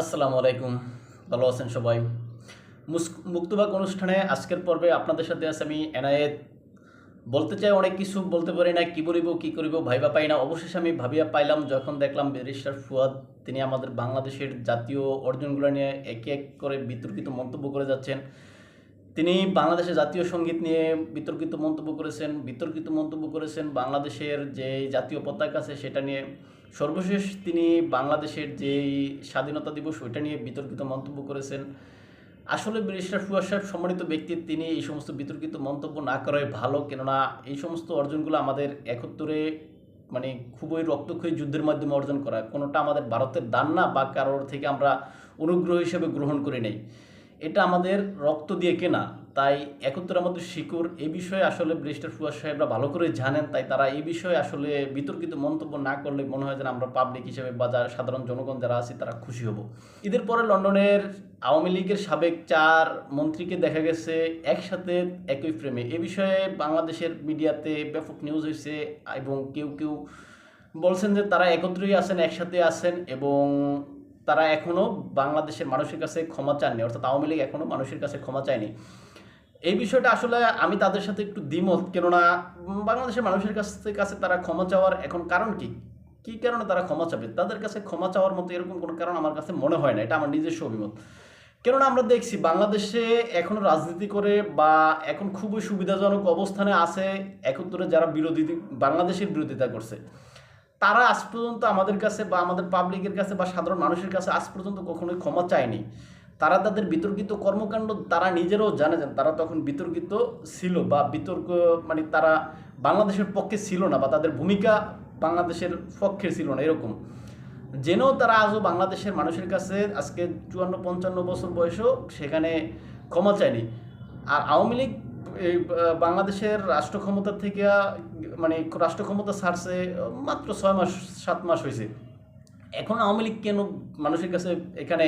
আসসালামু আলাইকুম। ভালো আছেন সবাই? মুক্তবাক অনুষ্ঠানে আজকের পর্বে আপনাদের সাথে আছে আমি এনায়েত। বলতে চাই অনেক কিছু, বলতে পারি না, কি বলিব, কি করিব, ভাইবা পাই না। অবশেষে আমি ভাবিয়া পাইলাম, যখন দেখলাম ব্যারিস্টার ফুয়াদ, তিনি আমাদের বাংলাদেশের জাতীয় অর্জনগুলো নিয়ে এক এক করে বিতর্কিত মন্তব্য করে যাচ্ছেন। তিনি বাংলাদেশের জাতীয় সংগীত নিয়ে বিতর্কিত মন্তব্য করেছেন, বিতর্কিত মন্তব্য করেছেন বাংলাদেশের যে জাতীয় পতাকা আছে সেটা নিয়ে। সর্বশেষ তিনি বাংলাদেশের যেই স্বাধীনতা দিবস, ওইটা নিয়ে বিতর্কিত মন্তব্য করেছেন। আসলে ব্যারিস্টার ফুয়াদ সাহেব সম্মানিত ব্যক্তি, তিনি এই সমস্ত বিতর্কিত মন্তব্য না করাই ভালো, কেননা এই সমস্ত অর্জনগুলো আমাদের একত্তরে মানে খুবই রক্তক্ষয়ী যুদ্ধের মাধ্যমে অর্জন করা। কোনোটা আমাদের ভারতের দান না, বা কারোর থেকে আমরা অনুগ্রহ হিসেবে গ্রহণ করে নেই। এটা আমাদের রক্ত দিয়ে কেনা, তাই একত্তর আমাদের শিকড়। এ বিষয়ে আসলে ব্রিস্টার ফুয়াদ সাহেবরা ভালো করে জানেন, তাই তারা এই বিষয়ে আসলে বিতর্কিত মন্তব্য না করলে মনে হয় যেন আমরা পাবলিক হিসেবে বা যারা সাধারণ জনগণ যারা আছি তারা খুশি হব। ঈদের পরে লন্ডনের আওয়ামী লীগের সাবেক চার মন্ত্রীকে দেখা গেছে একসাথে একই ফ্রেমে এ বিষয়ে বাংলাদেশের মিডিয়াতে ব্যাপক নিউজ হয়েছে এবং কেউ কেউ বলছেন যে তারা একত্রেই আছেন, একসাথে আছেন এবং তারা এখনও বাংলাদেশের মানুষের কাছে ক্ষমা চাননি, অর্থাৎ আওয়ামী লীগ এখনও মানুষের কাছে ক্ষমা চায়নি। এই বিষয়টা আসলে আমি তাদের সাথে একটু দ্বিমত, কেননা বাংলাদেশের মানুষের কাছে কাছে তারা ক্ষমা চাওয়ার এখন কারণ কি? কী কারণে তারা ক্ষমা চাবে? তাদের কাছে ক্ষমা চাওয়ার মতো এরকম কোনো কারণ আমার কাছে মনে হয় না, এটা আমার নিজস্ব অভিমত। কেননা আমরা দেখছি বাংলাদেশে এখনও রাজনীতি করে বা এখন খুবই সুবিধাজনক অবস্থানে আছে একত্তরে যারা বিরোধী, বাংলাদেশের বিরোধিতা করছে। তারা আজ পর্যন্ত আমাদের কাছে বা আমাদের পাবলিকের কাছে বা সাধারণ মানুষের কাছে আজ পর্যন্ত কখনোই ক্ষমা চায়নি। তারা তাদের বিতর্কিত কর্মকাণ্ড তারা নিজেরাও জানে তারা তখন বিতর্কিত ছিল বা বিতর্ক মানে তারা বাংলাদেশের পক্ষে ছিল না বা তাদের ভূমিকা বাংলাদেশের পক্ষে ছিল না, এরকম। জেনেও তারা আজও বাংলাদেশের মানুষের কাছে আজকে চুয়ান্ন পঞ্চান্ন বছর বয়সেও সেখানে ক্ষমা চায়নি। আর আওয়ামী লীগ এই বাংলাদেশের রাষ্ট্র ক্ষমতা থেকে মানে রাষ্ট্র ক্ষমতা ছাড়ছে মাত্র ছয় মাস, সাত মাস হয়েছে। এখন আওয়ামী লীগ কেন মানুষের কাছে এখানে,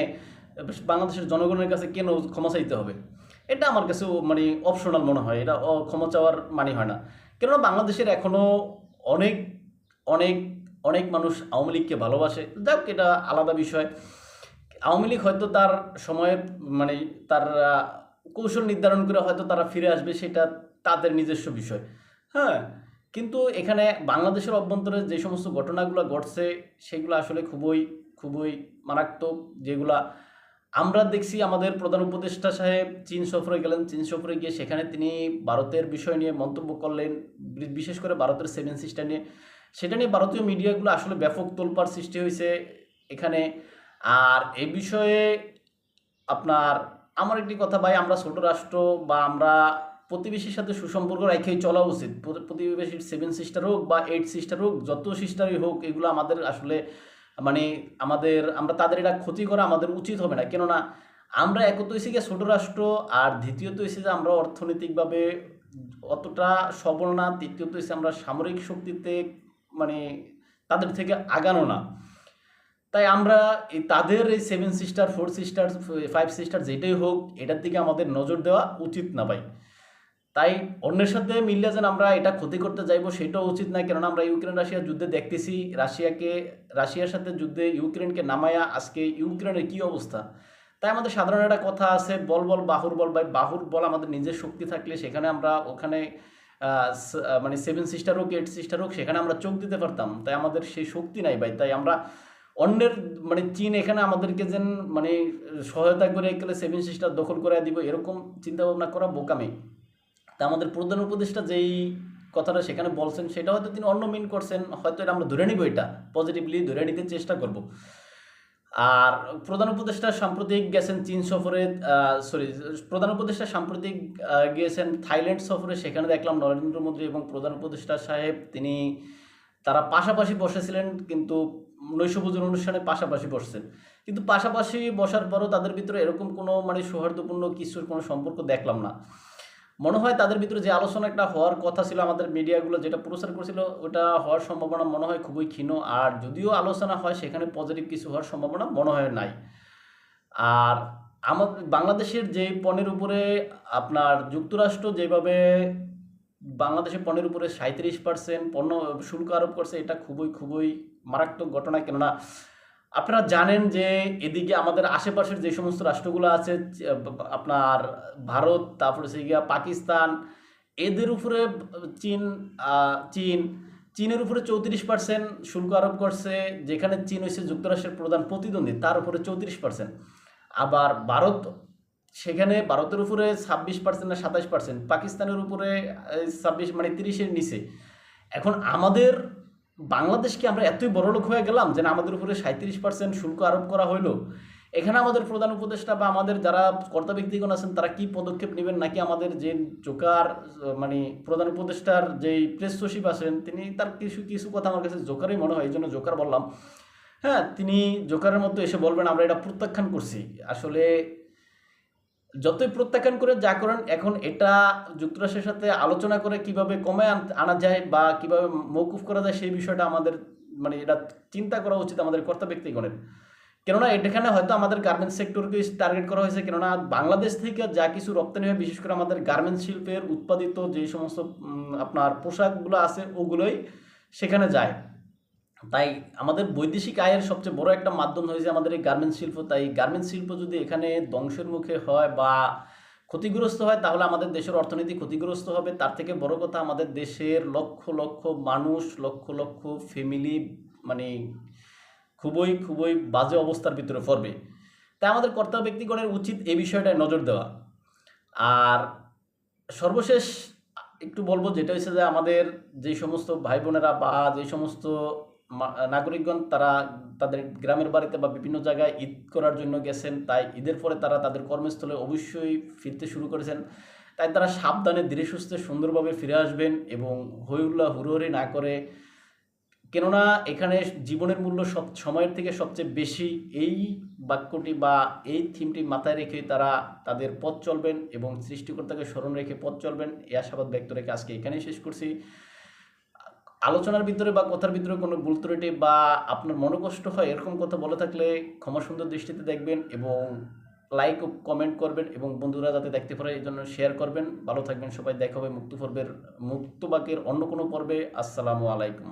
বাংলাদেশের জনগণের কাছে কেন ক্ষমা চাইতে হবে? এটা আমার কাছে মানে অপশনাল মনে হয়। এটা ক্ষমা চাওয়ার মানে হয় না। কেননা বাংলাদেশের এখনও অনেক অনেক অনেক মানুষ আওয়ামী লীগকে ভালোবাসে। যাক, এটা আলাদা বিষয়। আওয়ামী লীগ হয়তো তার সময়ে মানে তার কৌশল নির্ধারণ করে হয়তো তারা ফিরে আসবে, সেটা তাদের নিজস্ব বিষয়। হ্যাঁ কিন্তু এখানে বাংলাদেশের অভ্যন্তরে যে সমস্ত ঘটনাগুলো ঘটছে, সেগুলো আসলে খুবই খুবই মারাত্মক, যেগুলা আমরা দেখছি আমাদের প্রধান উপদেষ্টা সাহেব চীন সফরে গেলেন। চীন সফরে গিয়ে সেখানে তিনি ভারতের বিষয় নিয়ে মন্তব্য করলেন বিশেষ করে ভারতের সেভেন সিস্টার নিয়ে। সেটা নিয়ে ভারতীয় মিডিয়াগুলো আসলে ব্যাপক তোলপাড় সৃষ্টি হয়েছে এখানে। আর এ বিষয়ে আপনার আমার একটি কথা ভাই, আমরা ছোট রাষ্ট্র বা আমরা প্রতিবেশীর সাথে সুসম্পর্ক রেখেই চলা উচিত। প্রতিবেশীর সেভেন সিস্টার হোক বা এইট সিস্টার হোক, যত সিস্টারই হোক, এগুলো আমাদের আসলে মানে আমাদের, আমরা তাদের এটা ক্ষতি করা আমাদের উচিত হবে না। কেননা আমরা একত হয়েছি গিয়ে ছোট রাষ্ট্র, আর দ্বিতীয়ত হয়েছে যে আমরা অর্থনৈতিকভাবে অতটা সবল না, তৃতীয়ত হয়েছে আমরা সামরিক শক্তিতে মানে তাদের থেকে আগানো না। তাই আমরা তাদের এই seven sister four sister five sister যেটাই হোক, এটার দিকে আমাদের নজর দেওয়া উচিত না ভাই। তাই অন্যের সাথে মিললে যেন আমরা এটা ক্ষতি করতে যাইবো, সেটাও উচিত না। কেননা আমরা ইউক্রেন রাশিয়ার যুদ্ধে দেখতেছি, রাশিয়াকে, রাশিয়ার সাথে যুদ্ধে ইউক্রেনকে নামায়া আজকে ইউক্রেনের কি অবস্থা? তাই আমাদের সাধারণ একটা কথা আছে, বল বল, বাহুর, বল ভাই, বাহুর বল আমাদের নিজের শক্তি থাকলে সেখানে আমরা ওখানে মানে সেভেন সিস্টার হোক এইট সিস্টার হোক, সেখানে আমরা চোখ দিতে পারতাম। তাই আমাদের সেই শক্তি নাই ভাই। তাই আমরা অন্যের মানে চীন এখানে আমাদেরকে যেন মানে সহায়তা করে গেলে সেভেন সিস্টার দখল করে দিব, এরকম চিন্তা ভাবনা করা বোকামি। তা আমাদের প্রধান উপদেষ্টা যেই কথাটা সেখানে বলছেন, সেটা হয়তো তিনি অন্য মিন করছেন, হয়তো এটা আমরা ধরে নিব এটা পজিটিভলি ধরে নিতে চেষ্টা করব। আর প্রধান উপদেষ্টা সাম্প্রতিক গেছেন চীন সফরে সরি প্রধান উপদেষ্টা সাম্প্রতিক গিয়েছেন থাইল্যান্ড সফরে, সেখানে দেখলাম নরেন্দ্র মোদী এবং প্রধান উপদেষ্টা সাহেব, তিনি তারা পাশাপাশি বসেছিলেন, কিন্তু নৈশভোজন অনুষ্ঠানে পাশাপাশি বসছেন। কিন্তু পাশাপাশি বসার পরও তাদের ভিতরে এরকম কোনো মানে সৌহার্দ্যপূর্ণ কিছুর কোনো সম্পর্ক দেখলাম না। মনে হয় তাদের ভিতরে যে আলোচনা একটা হওয়ার কথা ছিল আমাদের মিডিয়াগুলো, যেটা প্রচার করেছিল, ওটা হওয়ার সম্ভাবনা মনে হয় খুবই ক্ষীণ। আর যদিও আলোচনা হয়, সেখানে পজিটিভ কিছু হওয়ার সম্ভাবনা মনে হয় নাই। আর আমাদের বাংলাদেশের যে পণ্যের উপরে আপনার যুক্তরাষ্ট্র যেভাবে বাংলাদেশের পণ্যের উপরে সাঁত্রিশ পার্সেন্ট পণ্য শুল্ক আরোপ করছে, এটা খুবই খুবই মারাত্মক ঘটনা। কেননা আপনারা জানেন যে এদিকে আমাদের আশেপাশের যে সমস্ত রাষ্ট্রগুলো আছে, আপনার ভারত, তারপরে সে গিয়া পাকিস্তান, এদের উপরে চীন চীন, চীনের উপরে চৌত্রিশ পার্সেন্ট শুল্ক আরোপ করছে, যেখানে চীন হচ্ছে যুক্তরাষ্ট্রের প্রধান প্রতিদ্বন্দ্বী, তার উপরে চৌত্রিশ পার্সেন্ট আবার ভারত সেখানে ভারতের উপরে ছাব্বিশ পার্সেন্ট না সাতাশ পার্সেন্ট পাকিস্তানের উপরে ছাব্বিশ মানে তিরিশের নিচে। এখন আমাদের বাংলাদেশকে আমরা এতই বড় লোক হয়ে গেলাম যে আমাদের উপরে সাঁত্রিশ পার্সেন্ট শুল্ক আরোপ করা হইল। এখানে আমাদের প্রধান উপদেষ্টা বা আমাদের যারা কর্তা ব্যক্তিগণ আছেন, তারা কি পদক্ষেপ নেবেন? নাকি আমাদের যে জোকার মানে প্রধান উপদেষ্টার যেই প্রেস সচিব আছেন, তিনি তার কিছু কিছু কথা আমার কাছে জোকারই মনে হয়, এই জন্য জোকার বললাম। হ্যাঁ তিনি জোকারের মতো এসে বলবেন, আমরা এটা প্রত্যাখ্যান করছি। আসলে যতই প্রত্যাখ্যান করে যা করেন, এখন এটা যুক্তরাষ্ট্রের সাথে আলোচনা করে কীভাবে কমে আনা যায় বা কীভাবে মৌকুফ করা যায়, সেই বিষয়টা আমাদের মানে এটা চিন্তা করা উচিত আমাদের কর্তা ব্যক্তিগণের। কেননা এখানে হয়তো আমাদের গার্মেন্টস সেক্টরকে টার্গেট করা হয়েছে, কেননা বাংলাদেশ থেকে যা কিছু রপ্তানি হয়, বিশেষ করে আমাদের গার্মেন্টস শিল্পের উৎপাদিত যে সমস্ত আপনার পোশাকগুলো আছে, ওগুলোই সেখানে যায়। তাই আমাদের বৈদেশিক আয়ের সবচেয়ে বড় একটা মাধ্যম হয়েছে আমাদের এই গার্মেন্টস শিল্প। তাই গার্মেন্টস শিল্প যদি এখানে ধ্বংসের মুখে হয় বা ক্ষতিগ্রস্ত হয়, তাহলে আমাদের দেশের অর্থনীতি ক্ষতিগ্রস্ত হবে। তার থেকে বড় কথা আমাদের দেশের লক্ষ লক্ষ মানুষ, লক্ষ লক্ষ ফ্যামিলি মানে খুবই খুবই বাজে অবস্থার ভিতরে পড়বে। তাই আমাদের কর্তা ব্যক্তিগণের উচিত এই বিষয়টায় নজর দেওয়া। আর সর্বশেষ একটু বলব, যেটা হচ্ছে যে আমাদের যে সমস্ত ভাই বোনেরা বা যে সমস্ত নাগরিকগণ তারা তাদের গ্রামের বাড়িতে বা বিভিন্ন জায়গায় ঈদ করার জন্য গেছেন। তাই ঈদের পরে তারা তাদের কর্মস্থলে অবশ্যই ফিরতে শুরু করেছেন। তাই তারা সাবধানে, ধীরে সুস্থে, সুন্দরভাবে ফিরে আসবেন এবং হইউল্লাহ হুড়োহরি না করে। কেননা এখানে জীবনের মূল্য সব, সময়ের থেকে সবচেয়ে বেশি এই বাক্যটি বা এই থিমটি মাথায় রেখে তারা তাদের পথ চলবেন এবং সৃষ্টিকর্তাকে স্মরণ রেখে পথ চলবেন। এই আশাবাদ ব্যক্ত রেখে আজকে এখানেই শেষ করছি। আলোচনার ভিতরে বা কথার ভিতরে কোনো ভুল ত্রুটি বা আপনার মনোকষ্ট হয়, এরকম কথা বলে থাকলে ক্ষমা সুন্দর দৃষ্টিতে দেখবেন এবং লাইক ও কমেন্ট করবেন এবং বন্ধুরা যাতে দেখতে পারে, এই জন্য শেয়ার করবেন। ভালো থাকবেন সবাই। দেখা হবে মুক্ত পর্বের মুক্তবাকের অন্য কোনো পর্বে। আসসালামু আলাইকুম।